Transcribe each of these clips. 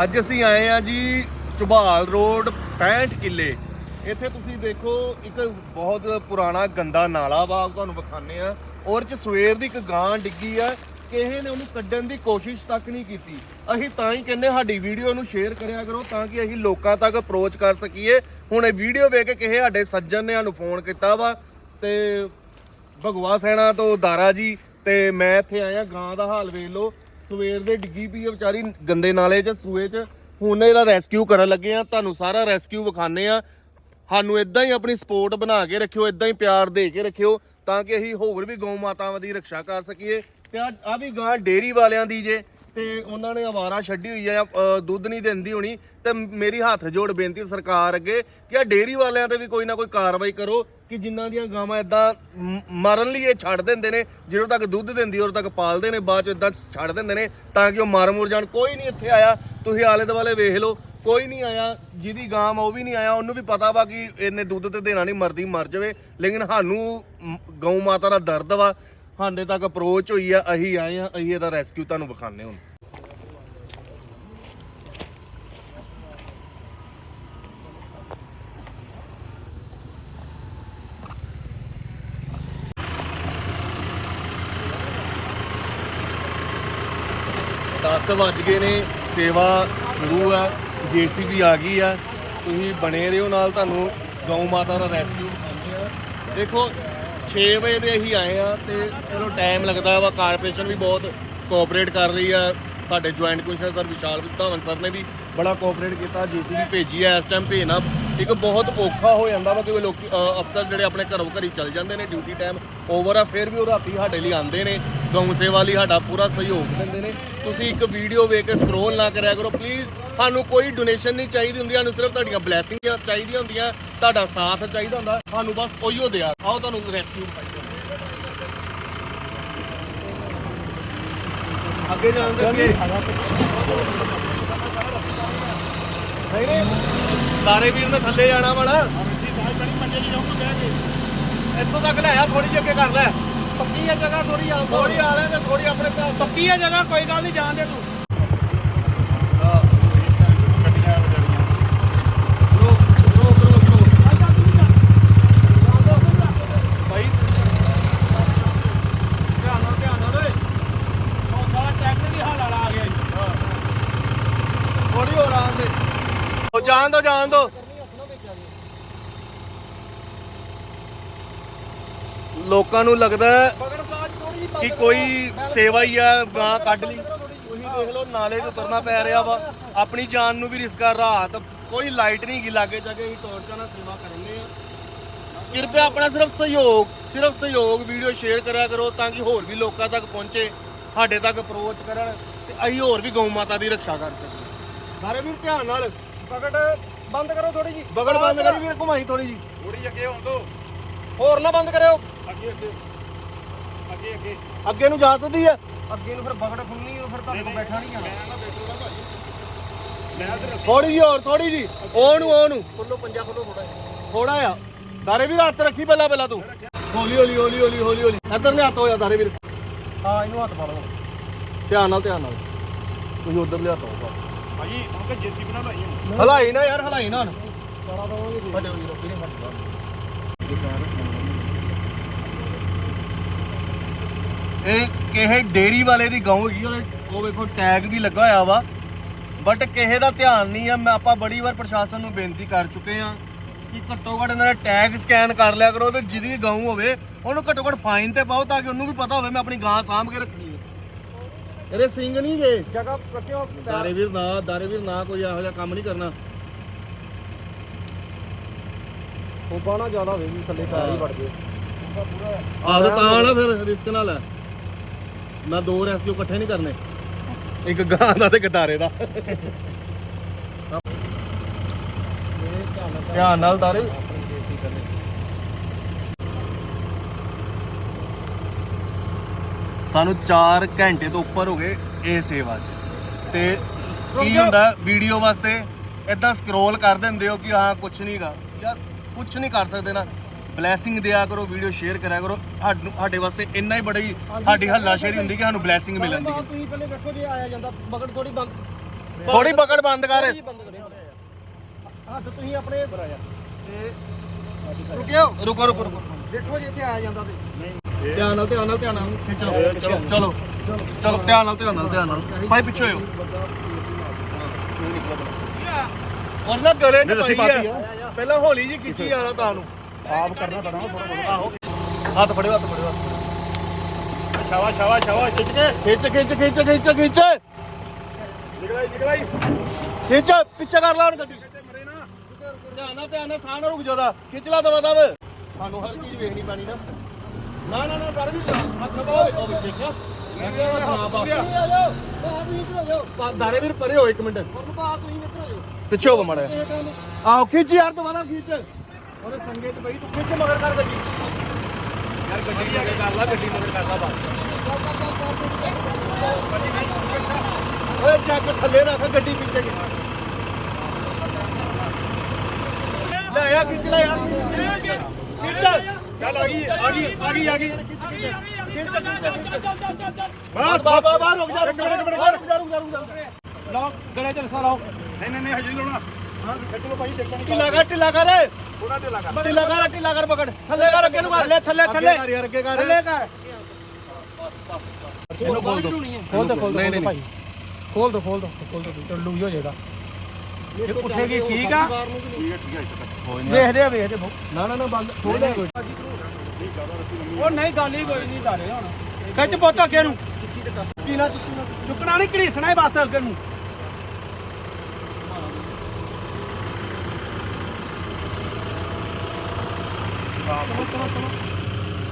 ਅੱਜ ਅਸੀਂ ਆਏ ਆ ਜੀ ਝਬਾਲ ਰੋਡ 65 ਕਿੱਲੇ। ਇੱਥੇ ਤੁਸੀਂ ਦੇਖੋ, ਇੱਕ ਬਹੁਤ ਪੁਰਾਣਾ ਗੰਦਾ ਨਾਲਾ ਵਾ, ਉਹ ਤੁਹਾਨੂੰ ਵਿਖਾਣੇ ਆ ਔਰ ਚ ਸਵੇਰ ਦੀ ਇੱਕ ਗਾਂ ਡਿੱਗੀ ਆ, ਕਿਸੇ ਨੇ ਉਹਨੂੰ ਕੱਢਣ ਦੀ ਕੋਸ਼ਿਸ਼ ਤੱਕ ਨਹੀਂ ਕੀਤੀ। ਅਸੀਂ ਤਾਂ ਹੀ ਕਹਿੰਦੇ ਸਾਡੀ ਵੀਡੀਓ ਨੂੰ ਸ਼ੇਅਰ ਕਰਿਆ ਕਰੋ ਤਾਂ ਕਿ ਅਸੀਂ ਲੋਕਾਂ ਤੱਕ ਅਪਰੋਚ ਕਰ ਸਕੀਏ। ਹੁਣ ਇਹ ਵੀਡੀਓ ਵੇਖ ਕੇ ਕਿਸੇ ਸਾਡੇ ਸੱਜਣ ਨੇ ਸਾਨੂੰ ਫੋਨ ਕੀਤਾ ਵਾ, ਤੇ ਭਗਵਾ ਸੈਣਾ ਤੋਂ ਦਾਰਾ ਜੀ, ਤੇ ਮੈਂ ਇੱਥੇ ਆਇਆ, ਗਾਂ ਦਾ ਹਾਲ ਵੇਖ ਲਓ। ਸਵੇਰ ਦੇ ਡਿੱਗੀ ਪਈ ਆ ਵਿਚਾਰੀ ਗੰਦੇ ਨਾਲੇ 'ਚ, ਸੂਏ 'ਚ। ਹੁਣ ਇਹਦਾ ਰੈਸਕਿਊ ਕਰਨ ਲੱਗੇ ਆ। ਤੁਹਾਨੂੰ ਸਾਰਾ ਰੈਸਕਿਊ ਵਿਖਾਣੇ ਆ। ਸਾਨੂੰ ਇਦਾਂ ਹੀ ਆਪਣੀ ਸਪੋਰਟ ਬਣਾ ਕੇ ਰੱਖਿਓ ਇਦਾਂ ਹੀ ਪਿਆਰ ਦੇ ਕੇ ਰੱਖਿਓ, ਤਾਂ ਕਿ ਅਸੀਂ ਹੋਰ ਵੀ ਗਊ ਮਾਤਾਵਾਂ ਦੀ ਰੱਖਿਆ ਕਰ ਸਕੀਏ। ਤੇ ਆ ਵੀ ਗਾਂ ਡੇਰੀ ਵਾਲਿਆਂ ਦੀ ਜੇ। ਤੇ ਉਹਨਾਂ ਨੇ ਆਵਾਰਾ ਛੱਡੀ ਹੋਈ ਆ ਅ, ਦੁੱਧ ਨਹੀਂ ਦਿੰਦੀ ਹੋਣੀ ਤੇ ਮੇਰੀ ਹੱਥ ਜੋੜ ਬੇਨਤੀ ਸਰਕਾਰ ਅੱਗੇ ਕਿ ਆ ਡੇਅਰੀ ਵਾਲਿਆਂ ਤੇ ਵੀ ਕੋਈ ਨਾ ਕੋਈ ਕਾਰਵਾਈ ਕਰੋ ਕਿ ਜਿਨ੍ਹਾਂ ਦੀਆਂ ਗਾਵਾਂ ਇਦਾਂ ਮਰਨ ਲਈ ਇਹ ਛੱਡ ਦਿੰਦੇ ਨੇ ਜਦੋਂ ਤੱਕ ਦੁੱਧ ਦਿੰਦੀ ਉਦੋਂ ਤੱਕ ਪਾਲਦੇ ਨੇ ਬਾਅਦ ਚ ਇਦਾਂ ਛੱਡ ਦਿੰਦੇ ਨੇ ਤਾਂ ਕਿ ਉਹ ਮਰ ਮੁਰ ਜਾਣ। ਕੋਈ ਨਹੀਂ ਇੱਥੇ ਆਇਆ ਤੁਸੀਂ ਆਲੇ ਦੁਆਲੇ ਵੇਖ ਲਓ ਕੋਈ ਨਹੀਂ ਆਇਆ ਜਿਹਦੀ ਗਾਂ ਵਾ ਉਹ ਵੀ ਨਹੀਂ ਆਇਆ ਉਹਨੂੰ ਵੀ ਪਤਾ ਵਾ ਕਿ ਇਹਨੇ ਦੁੱਧ ਤੇ ਦੇਣਾ ਨਹੀਂ ਮਰਦੀ ਮਰ ਜਾਵੇ ਲੇਕਿਨ ਸਾਨੂੰ ਮ, ਗਊ ਮਾਤਾ ਦਾ ਦਰਦ ਵਾ ਸਾਡੇ ਤੱਕ ਅਪਰੋਚ ਹੋਈ ਆ, ਅਸੀਂ ਆਏ ਆ, ਅਸੀਂ ਇਹਦਾ ਰੈਸਕਿਊ ਤੁਹਾਨੂੰ ਵਿਖਾਣੇ ਹੁਣ। ਦਸ ਵੱਜ ਗਏ ਨੇ, ਸੇਵਾ ਸ਼ੁਰੂ ਆ ਜੀਸੀਬੀ ਆ ਗਈ ਆ। ਤੁਸੀਂ ਬਣੇ ਰਹੋ ਨਾਲ ਤੁਹਾਨੂੰ ਗਊ ਮਾਤਾ ਦਾ ਰੈਸਕਿਊ ਕਰਦੇ ਆ ਦੇਖੋ 6 ਵਜੇ ਦੇ ਅਸੀਂ ਆਏ ਆ ਤੇ ਚਲੋ ਟਾਈਮ ਲੱਗਦਾ ਵਾ। ਕਾਰਪੋਰੇਸ਼ਨ ਵੀ ਬਹੁਤ ਕੋਆਪਰੇਟ ਕਰ ਰਹੀ ਆ। ਸਾਡੇ joint commissioner sir Vishal Dhawan sir ਨੇ ਵੀ ਬੜਾ ਕੋਆਪਰੇਟ ਕੀਤਾ। ਜੀਸੀਬੀ ਭੇਜੀ ਆ, ਇਸ ਟਾਈਮ ਭੇਜਣਾ। ਇੱਕ ਬਹੁਤ ਔਖਾ ਹੋ ਜਾਂਦਾ ਵਾ ਕਿ ਲੋਕ ਅਫਸਰ ਜਿਹੜੇ ਆਪਣੇ ਘਰੋਂ ਘਰੀ ਚੱਲ ਜਾਂਦੇ ਨੇ ਡਿਊਟੀ ਟਾਈਮ ਓਵਰ ਆ, ਫਿਰ ਵੀ ਉਹ ਰਾਤੀ ਸਾਡੇ ਲਈ ਆਉਂਦੇ ਨੇ। ਗਊ ਸੇਵਾ ਲਈ ਸਾਡਾ ਪੂਰਾ ਸਹਿਯੋਗ ਦਿੰਦੇ ਨੇ। ਤੁਸੀਂ ਇੱਕ ਵੀਡੀਓ ਵੇਖ ਕੇ ਸਕਰੋਲ ਨਾ ਕਰਿਆ ਕਰੋ। ਪਲੀਜ਼ ਸਾਨੂੰ ਕੋਈ ਡੋਨੇਸ਼ਨ ਨਹੀਂ ਚਾਹੀਦੀ ਹੁੰਦੀ। ਸਾਨੂੰ ਸਿਰਫ ਤੁਹਾਡੀਆਂ ਬਲੇਸਿੰਗਾਂ ਚਾਹੀਦੀਆਂ ਹੁੰਦੀਆਂ। ਤੁਹਾਡਾ ਸਾਥ ਚਾਹੀਦਾ ਹੁੰਦਾ ਸਾਨੂੰ ਬਸ ਉਹੀਓ ਦਿਆ। ਆਓ ਤੁਹਾਨੂੰ ਰੈਸਕਿਊ ਅੱਗੇ ਜਾਣ ਦੇ ਅੱਗੇ। ਨਹੀਂ ਨਹੀਂ। ਸਾਰੇ ਵੀਰ ਨੇ ਥੱਲੇ ਜਾਣਾ ਵਾਲਾ। ਇੱਥੋਂ ਤੱਕ ਲੈ ਆ ਥੋੜੀ ਜਿਹੀ ਅੱਗੇ ਕਰ ਲੈ। ਪੱਕੀ ਹੈ ਜਗ੍ਹਾ ਥੋੜੀ ਆ। ਥੋੜੀ ਆ। ਲੈ ਤੇ ਥੋੜੀ ਆਪਣੇ ਪੱਕੀ ਹੈ ਜਗ੍ਹਾ ਕੋਈ ਗੱਲ ਨਹੀਂ ਜਾਣ ਦੇ ਤੂੰ ਰੋਕ ਰੋਕ ਰੋਕ ਰੋਕ ਭਾਈ ਧਿਆਨ ਨਾਲ ਧਿਆਨ ਨਾਲ ਓਏ ਉਹ ਸਾਰਾ ਟਰੈਕਟਰ ਦੀ ਹਾਲ ਵਾਲਾ ਆ ਗਿਆ ਜੀ ਥੋੜੀ ਹੋਰ ਆਣ ਦੇ ਉਹ ਜਾਣ ਦੋ ਜਾਣ ਦੋ। ਲੋਕਾਂ ਨੂੰ ਲੱਗਦਾ ਕਿ ਕੋਈ ਸੇਵਾ ਹੀ ਆ, ਗਾਂ ਕੱਢ ਲਈ। ਤੁਸੀਂ ਦੇਖ ਲਓ, ਨਾਲੇ ਤੋਂ ਤੁਰਨਾ ਪੈ ਰਿਹਾ ਵਾ। ਆਪਣੀ ਜਾਨ ਨੂੰ ਵੀ ਰਿਸਕ ਆ, ਰਾਤ ਕੋਈ ਲਾਈਟ ਨਹੀਂ ਗੀ ਲਾਗੇ ਜਾ ਅਸੀਂ ਟੋਰਚਾਂ ਨਾਲ ਸੇਵਾ ਕਰਨੇ ਆ। ਕਿਰਪਾ ਆਪਣਾ ਸਿਰਫ ਸਹਿਯੋਗ ਸਿਰਫ ਸਹਿਯੋਗ ਵੀਡੀਓ ਸ਼ੇਅਰ ਕਰਿਆ ਕਰੋ ਤਾਂ ਕਿ ਹੋਰ ਵੀ ਲੋਕਾਂ ਤੱਕ ਪਹੁੰਚੇ, ਸਾਡੇ ਤੱਕ ਅਪਰੋਚ ਕਰਨ ਤੇ ਅਸੀਂ ਹੋਰ ਵੀ ਗਊ ਮਾਤਾ ਦੀ ਰੱਖਿਆ ਕਰ ਸਕੀਏ। ਸਾਰੇ ਵੀ ਧਿਆਨ ਨਾਲ ਪਕੜ ਬੰਦ ਕਰੋ ਥੋੜੀ ਜੀ। ਬਗਲ ਬੰਦ ਕਰੀ ਵੀਰ ਘੁਮਾਈ ਥੋੜੀ ਜੀ। ਥੋੜੀ ਅੱਗੇ ਹੋਣ ਦੋ ਹੋਰ ਨਾ ਬੰਦ ਕਰਿਓ। ਅੱਗੇ ਅੱਗੇ। ਅੱਗੇ ਅੱਗੇ। ਅੱਗੇ ਨੂੰ ਜਾ ਸਕਦੀ ਆ ਅੱਗੇ ਨੂੰ ਫਿਰ ਬਗੜ ਖੁੱਲਣੀ ਉਹ ਫਿਰ ਤੁਹਾਨੂੰ ਬੈਠਾ ਨਹੀਂ ਜਾਣਾ। ਮੈਂ ਨਾ ਬੈਠੂਗਾ ਭਾਜੀ। ਮੈਂ ਤੇ ਥੋੜੀ ਜੀ ਹੋਰ ਥੋੜੀ ਜੀ। ਉਹ ਨੂੰ ਉਹ ਨੂੰ। ਖੁੱਲੋ ਪੰਜਾ ਖੁੱਲੋ ਥੋੜਾ ਥੋੜਾ ਆ ਦਾਰੇ ਵੀਰ ਹੱਥ ਰੱਖੀ ਪਹਿਲਾਂ ਪਹਿਲਾਂ ਤੂੰ। ਹੌਲੀ ਹੌਲੀ ਹੌਲੀ ਹੌਲੀ ਹੌਲੀ ਹੌਲੀ। ਇੱਧਰ ਨੇ ਹੱਥ ਹੋ ਜਾ ਦਾਰੇ ਵੀਰ। ਹਾਂ ਇਹਨੂੰ ਹੱਥ ਫੜ ਲਓ। ਧਿਆਨ ਨਾਲ ਧਿਆਨ ਨਾਲ। ਤੁਸੀਂ ਉਧਰ ਲਿਆ ਤਾ ਭਾਜੀ ਹੁਣ ਕਿ ਜੇਸੀ ਬਣਾ ਲਾਈ ਹਲਾਈ ਨਾ ਯਾਰ ਹਲਾਈ ਨਾ ਹੁਣ। ਸਾਰਾ ਤਾਂ ਉਹ ਵੱਡੇ ਹੋਈ ਰੋਕੀ ਨਹੀਂ ਫੜਦਾ ਇਹ ਕਿਸੇ ਡੇਰੀ ਵਾਲੇ ਦੀ ਗਾਉਂ ਹੈਗੀ ਉਹਦੇ ਉਹ ਵੇਖੋ ਟੈਗ ਵੀ ਲੱਗਾ ਹੋਇਆ ਵਾ। ਬਟ ਕਿਸੇ ਦਾ ਧਿਆਨ ਨਹੀਂ ਆ ਮੈਂ ਆਪਾਂ ਬੜੀ ਵਾਰ ਪ੍ਰਸ਼ਾਸਨ ਨੂੰ ਬੇਨਤੀ ਕਰ ਚੁੱਕੇ ਆ ਕਿ ਘੱਟੋ ਘੱਟ ਇਹਨਾਂ ਦਾ ਟੈਗ ਸਕੈਨ ਕਰ ਲਿਆ ਕਰੋ ਤੇ ਜਿਹਦੀ ਗਾਉਂ ਹੋਵੇ ਉਹਨੂੰ ਘੱਟੋ ਘੱਟ ਫਾਈਨ ਤੇ ਪਾਓ ਤਾਂ ਕਿ ਉਹਨੂੰ ਵੀ ਪਤਾ ਹੋਵੇ ਮੈਂ ਆਪਣੀ ਗਾਂ ਸਾਂਭ ਕੇ ਇਹਦੇ ਸਿੰਘ ਨਹੀਂ ਜੇ। ਜਗ੍ਹਾ ਰੱਖਿਓ ਦਾਰੇ ਵੀਰ ਨਾ ਦਾਰੇ ਵੀਰ ਨਾ ਕੋਈ ਇਹੋ ਜਿਹਾ ਕੰਮ ਨਹੀਂ ਕਰਨਾ। ਉਹ ਬਾਣਾ ਜ਼ਿਆਦਾ ਹੋਵੇ ਵੀ ਥੱਲੇ ਪੈਰ ਹੀ ਵੜ ਗਏ। ਆਹ ਤਾਂ ਨਾ ਫਿਰ ਰਿਸਕ ਨਾਲ ਹੈ। ਮੈਂ ਦੋ ਰੈਸਕਿਊ ਇਕੱਠੇ ਨਹੀਂ ਕਰਨੇ। ਇੱਕ ਗਾਂ ਦਾ ਤੇ ਗਦਾਰੇ ਦਾ। ਧਿਆਨ ਨਾਲ ਦਾਰੇ। ਸਾਨੂੰ 4 ਘੰਟੇ ਤੋਂ ਉੱਪਰ ਹੋ ਗਏ ਇਹ ਸੇਵਾ 'ਚ। ਤੇ ਕੀ ਹੁੰਦਾ ਵੀਡੀਓ ਵਾਸਤੇ ਇਦਾਂ ਸਕਰੋਲ ਕਰ ਦਿੰਦੇ ਹੋ ਕਿ ਹਾਂ ਕੁਝ ਨਹੀਂਗਾ ਯਾਰ ਕੁਝ ਨਹੀਂ ਕਰ ਸਕਦੇ ਨਾ। ਬਲੇਸਿੰਗ ਦਿਆ ਕਰੋ ਵੀਡੀਓ ਸ਼ੇਅਰ ਕਰਿਆ ਕਰੋ। ਸਾਡੇ ਵਾਸਤੇ ਇੰਨਾ ਹੀ ਬੜੀ ਸਾਡੀ ਹੱਲਾਸ਼ੇਰੀ ਹੁੰਦੀ ਕਿ ਸਾਨੂੰ ਬਲੇਸਿੰਗ ਮਿਲਣ ਦੀ। ਹੈ ਤੁਸੀਂ ਪਹਿਲੇ ਵੇਖੋ ਜੇ ਆਇਆ ਜਾਂਦਾ ਬਗੜ ਥੋੜੀ ਬੰਦ। ਥੋੜੀ ਪਕੜ ਬੰਦ ਕਰ। ਹੱਥ ਤੁਸੀਂ ਆਪਣੇ ਰੁਕਿਓ। ਰੁਕੋ ਰੁਕੋ ਰੁਕੋ। ਦੇਖੋ ਜੇ ਇੱਥੇ ਆ ਜਾਂਦਾ ਤੇ। ਧਿਆਨ ਨਾਲ ਧਿਆਨ ਨਾਲ ਧਿਆਨ ਨਾਲ। ਚਲੋ ਚਲੋ ਚਲੋ ਧਿਆਨ ਨਾਲ ਧਿਆਨ ਨਾਲ ਧਿਆਨ ਨਾਲ। ਭਾਈ ਪਿੱਛੇ ਹੋਇਓ। ਔਰ ਨਾ ਗਲੇ 'ਚ ਪਾਈ ਆ। ਪਹਿਲਾਂ ਹੌਲੀ ਜੀ ਖਿੱਚੀ ਜਾਣਾ ਤਾਂ ਨੂੰ। ਆਪ ਕਰਨਾ ਪੈਣਾ ਥੋੜਾ ਆਹੋ। ਹੱਥ ਫੜਿਓ ਹੱਥ ਫੜਿਓ ਛਾਵਾ ਛਾਵਾ ਛਾਵਾ ਖਿੱਚ ਕੇ। ਖਿੱਚ ਖਿੱਚ ਖਿੱਚ ਖਿੱਚ ਖਿੱਚ। ਨਿਕਲਾਈ ਨਿਕਲਾਈ। ਖਿੱਚ ਪਿੱਛੇ ਕਰ ਲਾ ਹੁਣ ਗੱਡੀ। ਮਰੇ ਨਾ। ਧਿਆਨ ਨਾਲ ਧਿਆਨ ਨਾਲ ਸਾਹ ਨਾ ਰੁਕ ਜਾਦਾ ਖਿੱਚ ਲਾ ਦਵਾ ਦਵ। ਸਾਨੂੰ ਹਰ ਚੀਜ਼ ਵੇਖਣੀ ਪੈਣੀ ਨਾ। ਨਾ ਨਾ ਨਾ ਕਰ ਵੀ ਜਾ ਹੱਥ ਲਗਾਓ ਉਹ ਵੀ ਦੇਖਿਆ ਮੈਂ ਕਿਹਾ ਨਾ ਬਾਪ ਆ। ਜਾਓ। ਬਾਹਰ ਤੁਸੀਂ ਇੱਧਰ ਆ ਜਾਓ। ਦਾਰੇ ਵੀਰ ਪਰੇ ਹੋ ਇੱਕ ਮਿੰਟ। ਹੁਣ ਬਾਹਰ ਤੁਸੀਂ ਇੱਧਰ ਆ ਜਾਓ। ਪਿੱਛੇ ਹੋ ਮੜਾ ਆਹੋ ਖਿੱਚ ਯਾਰ ਦੁਬਾਰਾ ਖਿੱਚ। ਉਹਦੇ ਸੰਗੇ ਚ ਬਈ ਤੂੰ ਖਿੱਚ ਮਗਰ ਕਰ ਗੱਡੀ। ਯਾਰ ਗੱਡੀ ਅੱਗੇ ਕਰ ਲਾ ਗੱਡੀ ਮਗਰ ਕਰ ਲਾ ਬਾਤ ਓਏ ਚੱਕ ਥੱਲੇ ਰੱਖ ਗੱਡੀ ਪਿੱਛੇ। ਕੀ ਲੈ ਆ ਖਿੱਚ ਲੈ ਯਾਰ। ਖਿੱਚ। ਚੱਲ ਆ ਗਈ ਆ ਗਈ ਆ ਗਈ ਆ ਗਈ। ਬਸ ਬਾਬਾ ਬਾਹਰ ਰੁਕ ਜਾ ਰੁਕ ਜਾ ਰੁਕ ਜਾ ਰੁਕ ਜਾ ਰੁਕ ਜਾ ਰੁਕ ਜਾ ਲਾਓ ਗਲੇ ਚ ਰਸਾ ਲਾਓ। ਨਹੀਂ ਨਹੀਂ ਨਹੀਂ ਹਜੇ ਨਹੀਂ ਲਾਉਣਾ। ਹਾਂ ਖਿੱਚੋ ਭਾਈ ਦੇਖਾਂਗੇ ਢਿੱਲਾ ਕਰ ਢਿੱਲਾ ਕਰ। ਥੋੜਾ ਢਿੱਲਾ ਕਰ। ਢਿੱਲਾ ਕਰ ਢਿੱਲਾ ਕਰ ਪਕੜ। ਥੱਲੇ ਕਰ ਅੱਗੇ ਨੂੰ ਕਰ। ਥੱਲੇ, ਥੱਲੇ, ਅੱਗੇ ਥੱਲੇ। ਕਰ ਯਾਰ ਅੱਗੇ ਕਰ। ਥੱਲੇ ਕਰ। ਇਹਨੂੰ ਬੋਲ ਦੋ ਖੋਲ ਦੋ। ਖੋਲ ਦੋ ਭਾਈ। ਖੋਲ ਦੋ ਖੋਲ ਦੋ ਖੋਲ ਦੋ ਚਲੋ ਹੋ ਜਾਏਗਾ। ਇਹ ਉੱਠੇਗੀ ਠੀਕ ਆ? ਠੀਕ ਹੈ ਠੀਕ ਹੈ ਇੱਥੇ ਤੱਕ ਵੇਖਦੇ ਆ ਵੇਖਦੇ ਬਹੁ ਨਾ ਨਾ ਨਾ ਬੰਦ ਖੋਲ ਦੇ ਕੋਈ। ਉਹ ਨਹੀਂ ਗੱਲ ਹੀ ਕੋਈ ਨਹੀਂ ਦਾਰੇ ਹੁਣ। ਖਿੱਚ ਪੁੱਤ ਅੱਗੇ ਨੂੰ। ਕੀ ਨਾ ਚੁੱਕੀ ਨਾ ਚੁੱਕਣਾ ਨਹੀਂ ਘੜੀਸਣਾ ਹੀ ਬਸ ਅੱਗੇ ਨੂੰ।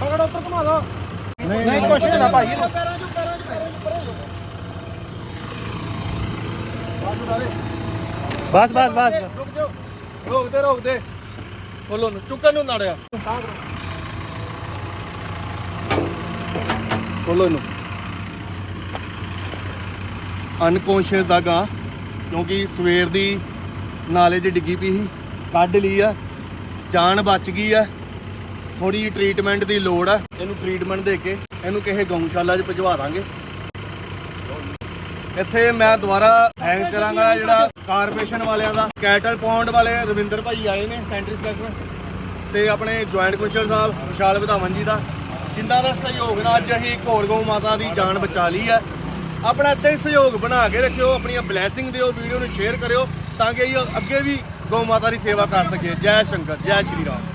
ਪਕੜ ਉੱਪਰ ਘੁਮਾ ਦੋ ਨਹੀਂ ਕੁਛ ਨਹੀਂ ਹੁੰਦਾ ਭਾਈ। ਬਸ ਬਸ ਬਸ। ਰੁਕ ਜਾ ਰੋਕ ਦੇ ਖੋਲੋ ਨੂੰ, ਚੁੱਕਣ ਨੂੰ ਨੜਿਆ। ਖੋਲੋ ਇਹਨੂੰ। ਅਨਕੌਂਸ਼ੀਅਸ ਦਾ ਗਾ, ਕਿਉਂਕਿ ਸਵੇਰ ਦੀ ਨਾਲੇ 'ਚ ਡਿੱਗੀ ਪਈ ਸੀ, ਕੱਢ ਲਈ ਆ, ਜਾਨ ਬਚ ਗਈ ਆ। ਥੋੜੀ ਟ੍ਰੀਟਮੈਂਟ ਦੀ ਲੋੜ ਆ। ਇਹਨੂੰ ਟ੍ਰੀਟਮੈਂਟ ਦੇ ਕੇ ਇਹਨੂੰ ਕਿਸੇ ਗਊਸ਼ਾਲਾ 'ਚ ਭਜਵਾ ਦਾਂਗੇ। ਇੱਥੇ ਮੈਂ ਦੁਬਾਰਾ ਥੈਂਕਸ ਕਰਾਂਗਾ ਜਿਹੜਾ ਕਾਰਪੋਰੇਸ਼ਨ ਵਾਲਿਆਂ ਦਾ, ਕੈਟਲ ਪੌਂਡ ਵਾਲੇ ਰਵਿੰਦਰ ਭਾਈ ਆਏ ਨੇ, ਸੈਂਟਰ ਇੰਸਪੈਕਟਰ। ਤੇ ਆਪਣੇ ਜੁਆਇੰਟ ਕਮਿਸ਼ਨਰ ਸਾਹਿਬ, ਵਿਸ਼ਾਲ ਵਿਧਾਵਨ ਜੀ ਦਾ। ਜਿੰਨਾਂ ਦਾ ਸਹਿਯੋਗ ਨਾਲ ਅੱਜ ਅਸੀਂ ਘੋਰ ਗਊ ਮਾਤਾ ਦੀ ਜਾਨ ਬਚਾ ਲਈ ਹੈ। ਆਪਣਾ ਇੱਦਾਂ ਹੀ ਸਹਿਯੋਗ ਬਣਾ ਕੇ ਰੱਖਿਓ, ਆਪਣੀਆਂ ਬਲੇਸਿੰਗ ਦਿਓ, ਵੀਡੀਓ ਨੂੰ ਸ਼ੇਅਰ ਕਰਿਓ, ਤਾਂ ਕਿ ਅਸੀਂ ਅੱਗੇ ਵੀ ਗਊ ਮਾਤਾ ਦੀ ਸੇਵਾ ਕਰ ਸਕੀਏ। ਜੈ ਸ਼ੰਕਰ, ਜੈ ਸ਼੍ਰੀ ਰਾਮ।